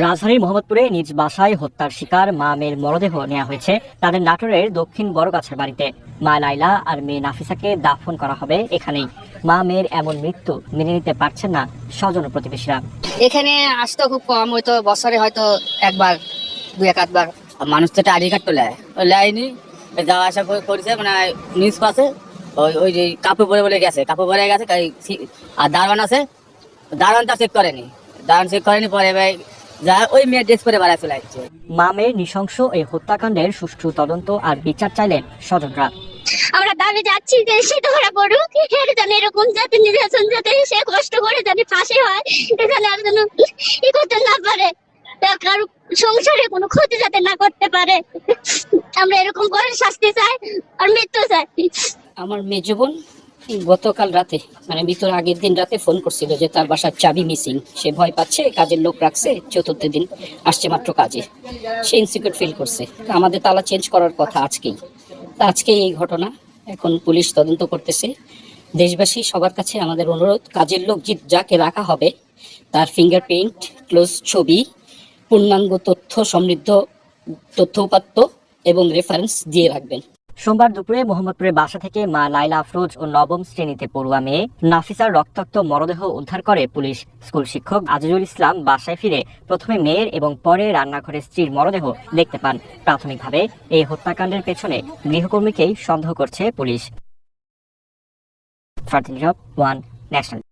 রাজধানীর মোহাম্মদপুরে নিজ বাসায় হত্যার শিকার মা মেয়ের মরদেহ নেওয়া হয়েছে তাদের নাটোরের দক্ষিণ বড়গাছের বাড়িতে। মা লাইলা আর মেয়ে নাফিসাকে দাফন করা হবে এখানেই। মা মেয়ের এমন মৃত্যু মেনে নিতে পারছেন না স্বজন প্রতিবেশীরা। এখানে আসতো খুব কম হয়তো বছরে হয়তো একবার দুই এক আধবার। মানুষ তো একটা আইডি কার্ড তো লেয়। লেয়নি যাওয়া আসা করে- করেছে মানে নিউজ পাশে ওই ওই যে কাপড় পরে বলে গেছে কাপড় পরে গেছে আর দারোয়ান আছে। দারোয়ানটা চেক করেনি। দারোয়ান চেক করেনি পরে ভাই যা ওই মেয়ে ড্রেস করে বেড়ায় চলে যাচ্ছে মা মেয়ের নৃশংস এই হত্যাকাণ্ডের সুষ্ঠু তদন্ত আর বিচার চাইলেন স্বজনরা। আমরা দাবি যাচ্ছি যে সে ধরা পড়ুক এর যেন এরকম যাতে নির্বাচন যাতে সে কষ্ট করে যাতে ফাঁসি হয় এখানে আর যেন ই করতে না পারে। তার কারও সংসারে কোনো ক্ষতি যাতে না করতে পারে। আমরা এরকম করে শাস্তি চাই আর মৃত্যু চাই। আমার মেজ বোন গতকাল রাতে মানে ভিতর আগের দিন রাতে ফোন করছিল যে তার বাসার চাবি মিসিং সে ভয় পাচ্ছে, কাজের লোক রাখছে, চতুর্থ দিন আসছে মাত্র কাজে। সে ইনসিকিউর ফিল করছে। আমাদের তালা চেঞ্জ করার কথা আজকেই। তা আজকেই এই ঘটনা। এখন পুলিশ তদন্ত করতেছে। দেশবাসী সবার কাছে আমাদের অনুরোধ, কাজের লোক যাকে রাখা হবে, তার ফিঙ্গারপ্রিন্ট ক্লোজ ছবি, পূর্ণাঙ্গ তথ্য, সমৃদ্ধ তথ্য উপাত্ত এবং রেফারেন্স দিয়ে রাখবেন। সোমবার দুপুরে মোহাম্মদপুরের বাসা থেকে মা লাইলা আফরোজ ও নবম শ্রেণীতে পড়ুয়া মেয়ে নাফিসার রক্তাক্ত মরদেহ উদ্ধার করে পুলিশ। স্কুল শিক্ষক আজিজুল ইসলাম বাসায় ফিরে প্রথমে মেয়ের এবং পরে রান্নাঘরে স্ত্রীর মরদেহ দেখতে পান। প্রাথমিকভাবে এই হত্যাকাণ্ডের পেছনে গৃহকর্মীকেই সন্দেহ করছে পুলিশ। One national.